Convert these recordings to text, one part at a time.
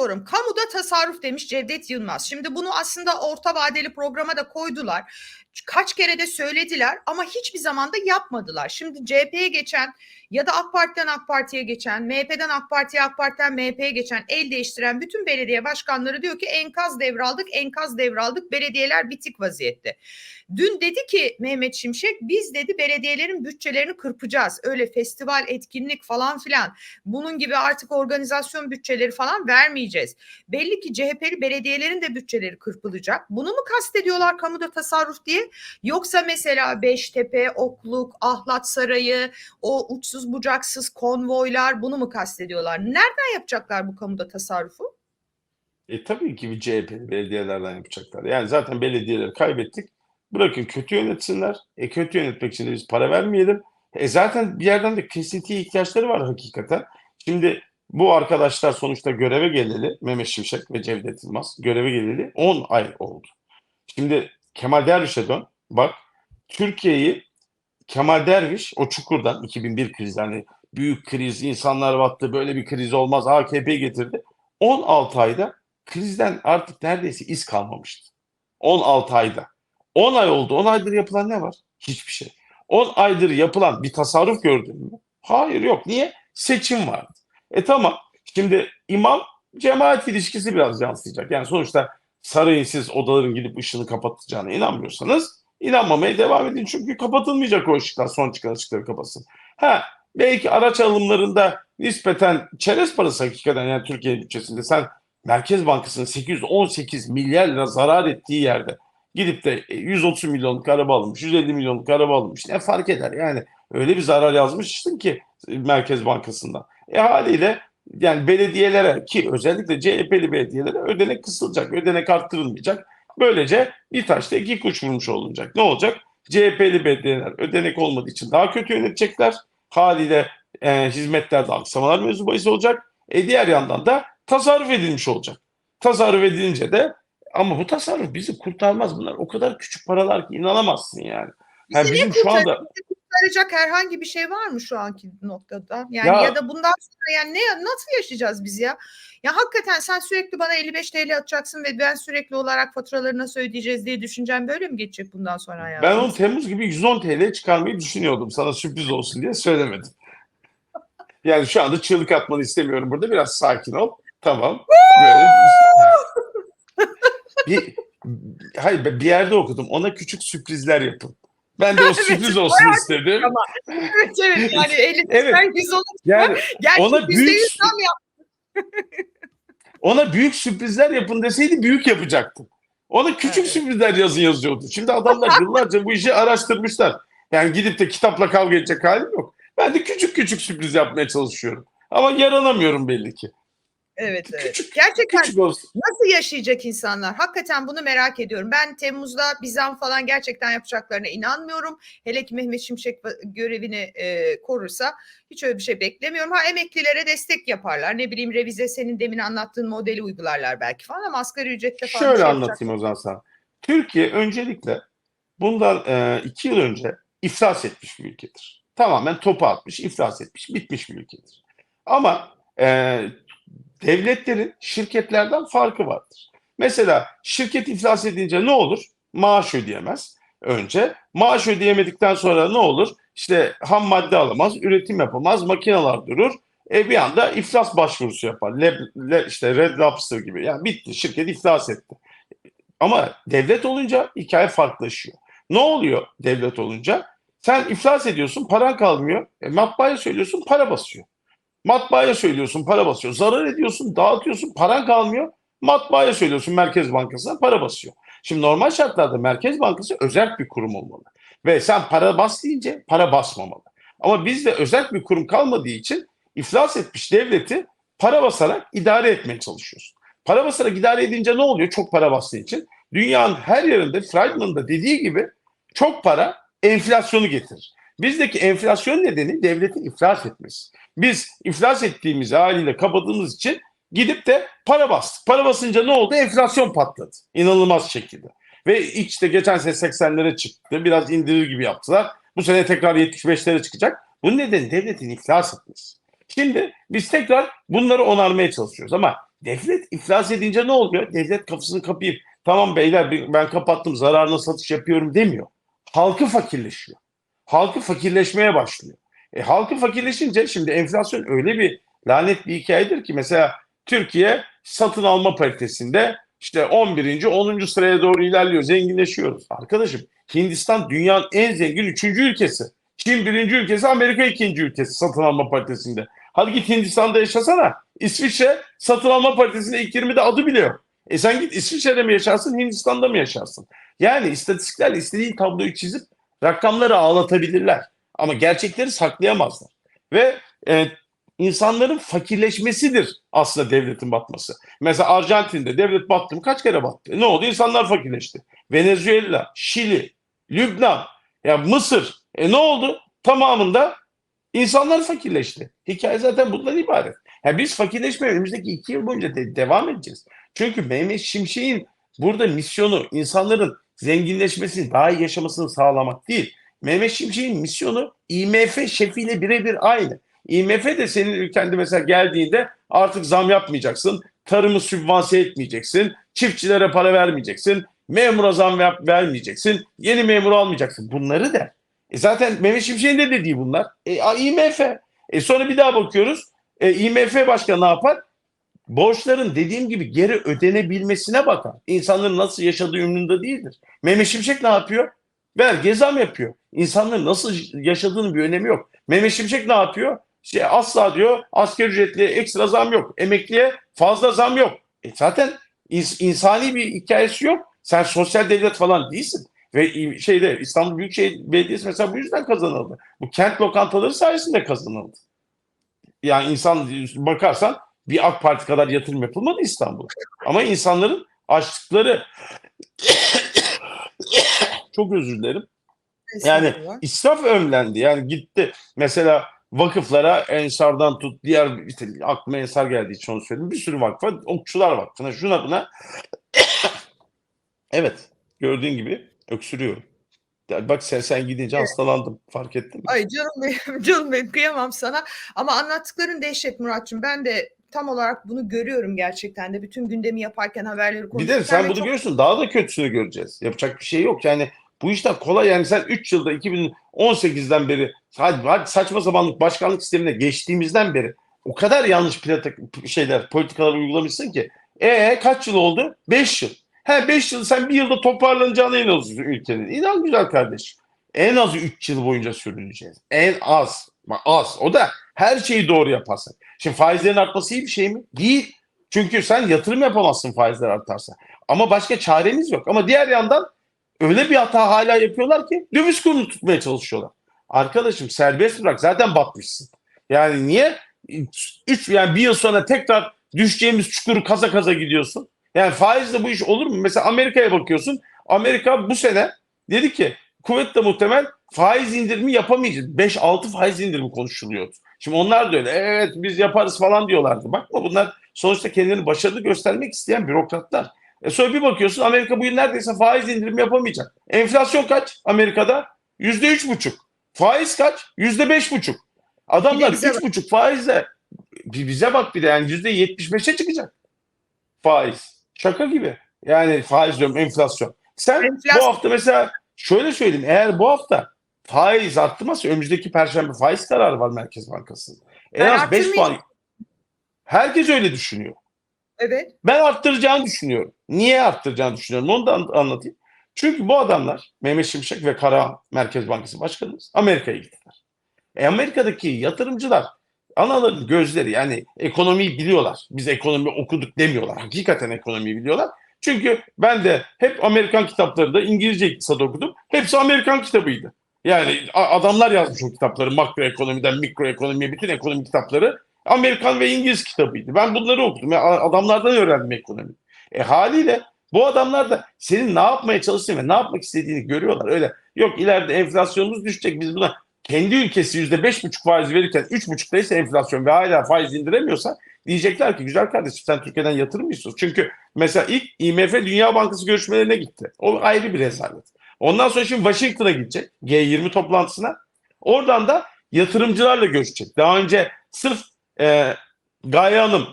sorum. Kamuda tasarruf demiş Cevdet Yılmaz. Şimdi bunu aslında orta vadeli programa da koydular. Kaç kere de söylediler ama hiçbir zaman da yapmadılar. Şimdi CHP'ye geçen ya da AK Parti'den AK Parti'ye geçen, MHP'den AK Parti'ye, AK Parti'den MHP'ye geçen, el değiştiren bütün belediye başkanları diyor ki enkaz devraldık, enkaz devraldık, belediyeler bitik vaziyette. Dün dedi ki Mehmet Şimşek biz dedi belediyelerin bütçelerini kırpacağız. Öyle festival, etkinlik falan filan. Bunun gibi artık organizasyon bütçeleri falan vermeyeceğiz. Belli ki CHP'li belediyelerin de bütçeleri kırpılacak. Bunu mu kastediyorlar kamuda tasarruf diye? Yoksa mesela Beştepe, Okluk, Ahlat Sarayı, o uçsuz bucaksız konvoylar bunu mu kastediyorlar? Nereden yapacaklar bu kamuda tasarrufu? E tabii ki bir belediyelerden yapacaklar. Yani zaten belediyeleri kaybettik. Bırakın kötü yönetsinler. E kötü yönetmek için de biz para vermeyelim. E zaten bir yerden de kesintiye ihtiyaçları var hakikaten. Şimdi bu arkadaşlar sonuçta göreve geleli Mehmet Şimşek ve Cevdet Yılmaz göreve geleli 10 ay oldu. Şimdi Kemal Derviş'e dön. Bak Türkiye'yi Kemal Derviş o çukurdan 2001 krizi hani büyük kriz insanlar battı böyle bir kriz olmaz AKP getirdi. 16 ayda krizden artık neredeyse iz kalmamıştı. 16 ayda. 10 ay oldu. 10 aydır yapılan ne var? Hiçbir şey. 10 aydır yapılan bir tasarruf gördün mü? Hayır yok. Niye? Seçim vardı. E tamam. Şimdi imam cemaat ilişkisi biraz yansıyacak. Yani sonuçta sarayın siz odaların gidip ışığını kapatacağına inanmıyorsanız inanmamaya devam edin. Çünkü kapatılmayacak o ışıklar. Son çıkan ışıkları kapatsın. Ha belki araç alımlarında nispeten çerez parası hakikaten yani Türkiye bütçesinde sen Merkez Bankası'nın 818 milyar lira zarar ettiği yerde gidip de 130 milyonluk araba alınmış, 150 milyonluk araba alınmış. Ne fark eder? Yani öyle bir zarar yazmışsın ki Merkez Bankası'ndan. E haliyle yani belediyelere ki özellikle CHP'li belediyelere ödenek kısılacak, ödenek arttırılmayacak. Böylece bir taşta iki kuş vurmuş olunacak. Ne olacak? CHP'li belediyeler ödenek olmadığı için daha kötü yönetecekler. Haliyle e, hizmetlerde aksamalar mevzu bahis olacak. E diğer yandan da tasarruf edilmiş olacak. Tasarruf edilince de ama bu tasarruf bizi kurtarmaz. Bunlar o kadar küçük paralar ki inanamazsın yani. Bizi Yani bizim şu anda kurtaracak, herhangi bir şey var mı şu anki noktada? Yani Ya- ya, da bundan sonra yani ne nasıl yaşayacağız biz ya? Ya hakikaten sen sürekli bana 55 TL atacaksın ve ben sürekli olarak faturaları nasıl ödeyeceğiz diye düşüneceğim böyle mi geçecek bundan sonra hayatım? ben onu Temmuz gibi 110 TL çıkarmayı düşünüyordum. Sana sürpriz olsun diye söylemedim. Yani şu anda çığlık atmanı istemiyorum burada. Biraz sakin ol. Tamam. Böyle bir, hayır bir yerde okudum. Ona küçük sürprizler yapın. Ben de o sürpriz olsun istedim. Ama- evet evet yani 50 Evet. sen 100 olur. Yani Gerçi Ona büyük- zam ona büyük sürprizler yapın deseydi büyük yapacaktım. Ona küçük Evet. sürprizler yazın yazıyordu. Şimdi adamlar yıllarca bu işi araştırmışlar. Yani gidip de kitapla kavga edecek halim yok. Ben de küçük küçük sürpriz yapmaya çalışıyorum. Ama yaranamıyorum belli ki. Evet Gerçekten. Nasıl yaşayacak insanlar? Hakikaten bunu merak ediyorum. Ben Temmuz'da bir zam falan gerçekten yapacaklarına inanmıyorum. Hele ki Mehmet Şimşek görevini e, korursa hiç öyle bir şey beklemiyorum. Ha emeklilere destek yaparlar. Ne bileyim revize senin demin anlattığın modeli uygularlar belki falan ama asgari ücrette falan Şöyle şey anlatayım o zaman sana. Türkiye öncelikle bundan e, iki yıl önce iflas etmiş bir ülkedir. Tamamen topu atmış, iflas etmiş, bitmiş bir ülkedir. Ama e, devletlerin şirketlerden farkı vardır. Mesela şirket iflas edince ne olur? Maaş ödeyemez önce. Maaş ödeyemedikten sonra ne olur? İşte ham madde alamaz, üretim yapamaz, makineler durur. E bir anda iflas başvurusu yapar. Le, le- işte Red Lobster gibi. Yani bitti, şirket iflas etti. Ama devlet olunca hikaye farklılaşıyor. Ne oluyor devlet olunca? Sen iflas ediyorsun, paran kalmıyor. E, matbaaya söylüyorsun, para basıyor. Matbaaya söylüyorsun, para basıyor. Zarar ediyorsun, dağıtıyorsun, paran kalmıyor. Matbaaya söylüyorsun, Merkez Bankası'na para basıyor. Şimdi normal şartlarda Merkez Bankası özel bir kurum olmalı. Ve sen para bas deyince para basmamalı. Ama bizde özel bir kurum kalmadığı için iflas etmiş devleti para basarak idare etmeye çalışıyorsun. Para basarak idare edince ne oluyor? Çok para bastığı için. Dünyanın her yerinde Friedman'ın da dediği gibi çok para enflasyonu getirir. Bizdeki enflasyon nedeni devletin iflas etmesi. Biz iflas ettiğimiz haliyle kapadığımız için gidip de para bastık. Para basınca ne oldu? Enflasyon patladı. İnanılmaz şekilde. Ve işte geçen sene 80'lere çıktı. Biraz indirir gibi yaptılar. Bu sene tekrar 75'lere çıkacak. Bunun nedeni devletin iflas etmesi. Şimdi biz tekrar bunları onarmaya çalışıyoruz ama Devlet iflas edince ne oluyor? Devlet kafasını kapayıp tamam beyler ben kapattım zararına satış yapıyorum demiyor. Halkı fakirleşiyor. Halkı fakirleşmeye başlıyor. E, halkı fakirleşince şimdi enflasyon öyle bir lanet bir hikayedir ki mesela Türkiye satın alma paritesinde işte 11. 10. sıraya doğru ilerliyor. Zenginleşiyoruz. Arkadaşım Hindistan dünyanın en zengin 3. ülkesi. Çin birinci ülkesi, Amerika ikinci ülkesi satın alma paritesinde. Hadi git Hindistan'da yaşasana. İsviçre satın alma paritesinde ilk 20'de adı biliyor. E sen git İsviçre'de mi yaşarsın, Hindistan'da mı yaşarsın? Yani istatistiklerle istediğin tabloyu çizip rakamları ağlatabilirler. Ama gerçekleri saklayamazlar. Ve e, insanların fakirleşmesidir aslında devletin batması. Mesela Arjantin'de devlet battı mı kaç kere battı? Ne oldu? İnsanlar fakirleşti. Venezuela, Şili, Lübnan, ya Mısır. E ne oldu? Tamamında insanlar fakirleşti. Hikaye zaten bundan ibaret. Yani biz fakirleşmeye önümüzdeki iki yıl boyunca de devam edeceğiz. Çünkü Mehmet Şimşek'in burada misyonu insanların zenginleşmesini, daha iyi yaşamasını sağlamak değil. Mehmet Şimşek'in misyonu IMF şefiyle birebir aynı. IMF de senin ülkende mesela geldiğinde artık zam yapmayacaksın, tarımı sübvanse etmeyeceksin, çiftçilere para vermeyeceksin, memura zam vermeyeceksin, yeni memur almayacaksın. Bunları der. E zaten Mehmet Şimşek'in de dediği bunlar. E, IMF. E sonra bir daha bakıyoruz. E, IMF başkanı ne yapar? Borçların dediğim gibi geri ödenebilmesine bakar. İnsanların nasıl yaşadığı ümründe değildir. Mehmet Şimşek ne yapıyor? Vergi zam yapıyor. İnsanların nasıl yaşadığının bir önemi yok. Mehmet Şimşek ne yapıyor? İşte asla diyor asgari ücretliye ekstra zam yok. Emekliye fazla zam yok. E zaten ins- insani bir hikayesi yok. Sen sosyal devlet falan değilsin. Ve şeyde İstanbul Büyükşehir Belediyesi mesela bu yüzden kazanıldı. Bu kent lokantaları sayesinde kazanıldı. Yani insan bakarsan bir AK Parti kadar yatırım yapılmadı İstanbul'a. Ama insanların açtıkları çok özür dilerim. Yani israf önlendi. Yani gitti mesela vakıflara Ensar'dan tut diğer işte aklıma Ensar geldiği için onu söyledim. Bir sürü vakfa Okçular Vakfı'na şuna buna evet gördüğün gibi öksürüyorum. Bak sen sen gidince Evet. hastalandım. Fark ettin mi? Ay canım benim, canım benim kıyamam sana. Ama anlattıkların dehşet Muratçım. Ben de tam olarak bunu görüyorum gerçekten de. Bütün gündemi yaparken haberleri Bir konuşurken. de sen bunu çok- görürsün daha da kötüsünü göreceğiz. Yapacak bir şey yok. Yani bu işler kolay yani sen 3 yılda 2018'den beri saçma sapanlık başkanlık sistemine geçtiğimizden beri o kadar yanlış platik şeyler politikalar uygulamışsın ki. E kaç yıl oldu? 5 yıl. He 5 yıl sen bir yılda toparlanacağına inanıyorsun ülkenin. İnan güzel kardeş. En az 3 yıl boyunca sürüneceğiz. En az. Az. O da her şeyi doğru yaparsak. Şimdi faizlerin artması iyi bir şey mi? Değil. Çünkü sen yatırım yapamazsın faizler artarsa. Ama başka çaremiz yok. Ama diğer yandan öyle bir hata hala yapıyorlar ki döviz kurunu tutmaya çalışıyorlar. Arkadaşım serbest bırak zaten batmışsın. Yani niye? Üç, yani bir yıl sonra tekrar düşeceğimiz çukuru kaza kaza gidiyorsun. Yani faizle bu iş olur mu? Mesela Amerika'ya bakıyorsun. Amerika bu sene dedi ki kuvvetle muhtemel faiz indirimi yapamayacağız. 5-6 faiz indirimi konuşuluyordu. Şimdi onlar da öyle. Evet biz yaparız falan diyorlardı. Bakma bunlar sonuçta kendilerini başarılı göstermek isteyen bürokratlar. E sonra bir bakıyorsun Amerika bu yıl neredeyse faiz indirimi yapamayacak. Enflasyon kaç Amerika'da? Yüzde üç buçuk. Faiz kaç? Yüzde beş buçuk. Adamlar üç buçuk faizle bize bak bir de yani yüzde yetmiş beşe çıkacak faiz. Şaka gibi. Yani faiz diyorum enflasyon. Sen Enflasyon- bu hafta mesela şöyle söyleyeyim eğer bu hafta faiz arttırmazsa önümüzdeki perşembe faiz kararı var Merkez Bankası'nın. En Ben az 5 puan. Herkes öyle düşünüyor. Evet. Ben arttıracağını düşünüyorum. Niye arttıracağını düşünüyorum onu da an- anlatayım. Çünkü bu adamlar Mehmet Şimşek ve Karahan Merkez Bankası Başkanımız Amerika'ya gittiler. E Amerika'daki yatırımcılar anaların gözleri yani ekonomiyi biliyorlar. Biz ekonomi okuduk demiyorlar. Hakikaten ekonomiyi biliyorlar. Çünkü ben de hep Amerikan kitaplarında İngilizce iktisat okudum. Hepsi Amerikan kitabıydı. Yani adamlar yazmış o kitapları makroekonomiden mikroekonomiye bütün ekonomi kitapları Amerikan ve İngiliz kitabıydı. Ben bunları okudum. Yani adamlardan öğrendim ekonomi. E haliyle bu adamlar da senin ne yapmaya çalıştığını ve ne yapmak istediğini görüyorlar. Öyle yok ileride enflasyonumuz düşecek biz buna kendi ülkesi yüzde beş buçuk faiz verirken üç buçuktaysa enflasyon ve hala faiz indiremiyorsa diyecekler ki güzel kardeşim sen Türkiye'den yatırım istiyorsun? Çünkü mesela ilk IMF Dünya Bankası görüşmelerine gitti. O ayrı bir rezalet. Ondan sonra şimdi Washington'a gidecek G20 toplantısına. Oradan da yatırımcılarla görüşecek. Daha önce sırf e, Gaye Hanım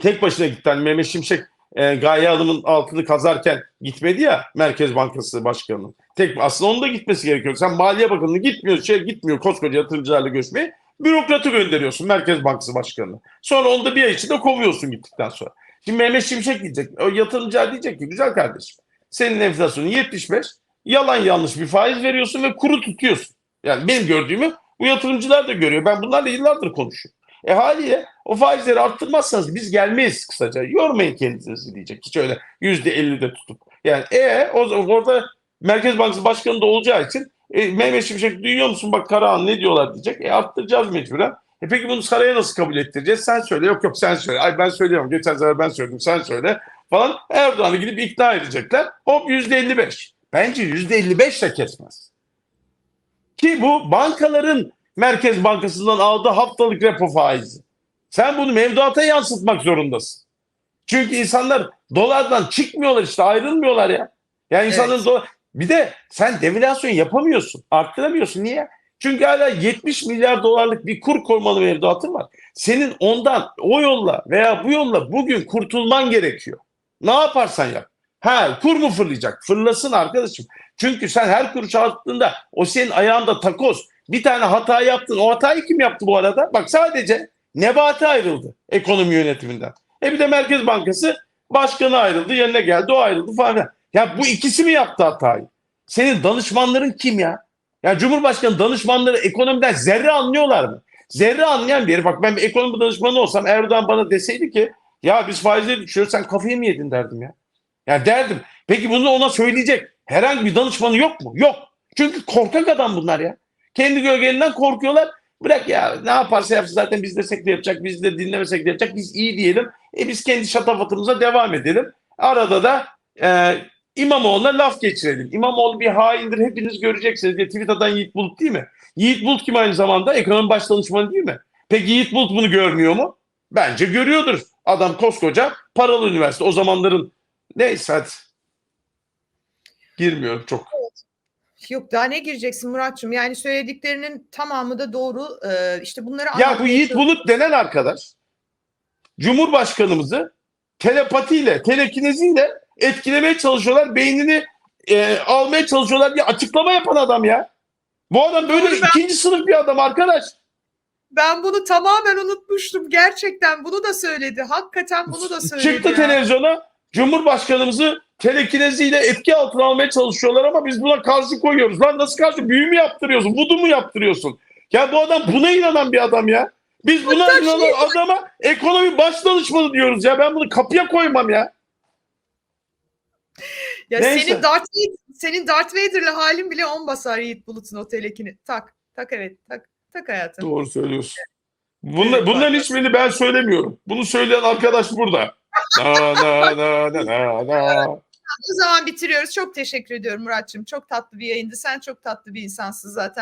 tek başına gitti. Hani Mehmet Şimşek e, Gaye Hanım'ın altını kazarken gitmedi ya Merkez Bankası Başkanı. Tek aslında onun da gitmesi gerekiyor. Sen Maliye Bakanı'nı gitmiyor, şey gitmiyor koskoca yatırımcılarla görüşmeye. Bürokratı gönderiyorsun Merkez Bankası Başkanı. Sonra onu da bir ay içinde kovuyorsun gittikten sonra. Şimdi Mehmet Şimşek diyecek. O yatırımcılar diyecek ki güzel kardeşim. Senin enflasyonun 75. Yalan yanlış bir faiz veriyorsun ve kuru tutuyorsun. Yani benim gördüğümü bu yatırımcılar da görüyor. Ben bunlarla yıllardır konuşuyorum. E haliyle o faizleri arttırmazsanız biz gelmeyiz kısaca. Yormayın kendinizi diyecek. Hiç öyle yüzde elli de tutup. Yani e o orada Merkez Bankası Başkanı da olacağı için e, Mehmet Şimşek duyuyor musun bak Karahan ne diyorlar diyecek. E arttıracağız mecburen. E peki bunu saraya nasıl kabul ettireceğiz? Sen söyle. Yok yok sen söyle. Ay ben söylüyorum. Geçen sefer ben söyledim. Sen söyle. Falan. Erdoğan'ı gidip ikna edecekler. Hop yüzde elli beş. Bence yüzde elli beş de kesmez. Ki bu bankaların Merkez Bankası'ndan aldığı haftalık repo faizi. Sen bunu mevduata yansıtmak zorundasın. Çünkü insanlar dolardan çıkmıyorlar işte ayrılmıyorlar ya. Yani insanların Evet. dolar... Bir de sen devalüasyon yapamıyorsun. Arttıramıyorsun. Niye? Çünkü hala 70 milyar dolarlık bir kur korumalı mevduatın var. Senin ondan o yolla veya bu yolla bugün kurtulman gerekiyor. Ne yaparsan yap. Ha kur mu fırlayacak? Fırlasın arkadaşım. Çünkü sen her kuruş attığında o senin ayağında takoz. Bir tane hata yaptın. O hatayı kim yaptı bu arada? Bak sadece Nebati ayrıldı ekonomi yönetiminden. E bir de Merkez Bankası başkanı ayrıldı. Yerine geldi o ayrıldı falan. Ya bu ikisi mi yaptı hatayı? Senin danışmanların kim ya? Ya Cumhurbaşkanı danışmanları ekonomiden zerre anlıyorlar mı? Zerre anlayan biri. Bak ben bir ekonomi danışmanı olsam Erdoğan bana deseydi ki ya biz faizleri düşüyoruz sen kafayı mı yedin derdim ya. Ya derdim. Peki bunu ona söyleyecek herhangi bir danışmanı yok mu? Yok. Çünkü korkak adam bunlar ya. Kendi gölgelerinden korkuyorlar. Bırak ya ne yaparsa yapsın zaten biz desek de yapacak, biz de dinlemesek de yapacak. Biz iyi diyelim. E biz kendi şatafatımıza devam edelim. Arada da e, İmamoğlu'na laf geçirelim. İmamoğlu bir haindir hepiniz göreceksiniz diye tweet atan Yiğit Bulut değil mi? Yiğit Bulut kim aynı zamanda? Ekonomi baş danışmanı değil mi? Peki Yiğit Bulut bunu görmüyor mu? Bence görüyordur. Adam koskoca paralı üniversite. O zamanların neyse hadi. Girmiyorum çok. Yok daha ne gireceksin Muratçım? Yani söylediklerinin tamamı da doğru. Ee, işte bunları Ya bu Yiğit. Bulut denen arkadaş Cumhurbaşkanımızı telepatiyle, telekineziyle etkilemeye çalışıyorlar. Beynini e, almaya çalışıyorlar diye açıklama yapan adam ya. Bu adam böyle ben- ikinci sınıf bir adam arkadaş. Ben bunu tamamen unutmuştum. Gerçekten bunu da söyledi. Hakikaten bunu da söyledi. Çıktı ya. televizyona Cumhurbaşkanımızı telekineziyle etki altına almaya çalışıyorlar ama biz buna karşı koyuyoruz. Lan nasıl karşı? Büyü mü yaptırıyorsun? Vudu mu yaptırıyorsun? Ya bu adam buna inanan bir adam ya. Biz buna inanan adama ekonomi baş danışmanı diyoruz ya. Ben bunu kapıya koymam ya. Ya Neyse. senin Darth Vader, senin Darth Vader'la halin bile on basar Yiğit Bulut'un o telekini. Tak. Tak evet. Tak. Tak hayatım. Doğru söylüyorsun. Bunla, bunların hiçbirini ben söylemiyorum. Bunu söyleyen arkadaş burada. Na na na na na na. O zaman bitiriyoruz. Çok teşekkür ediyorum Muratçım. Çok tatlı bir yayındı. Sen çok tatlı bir insansın zaten.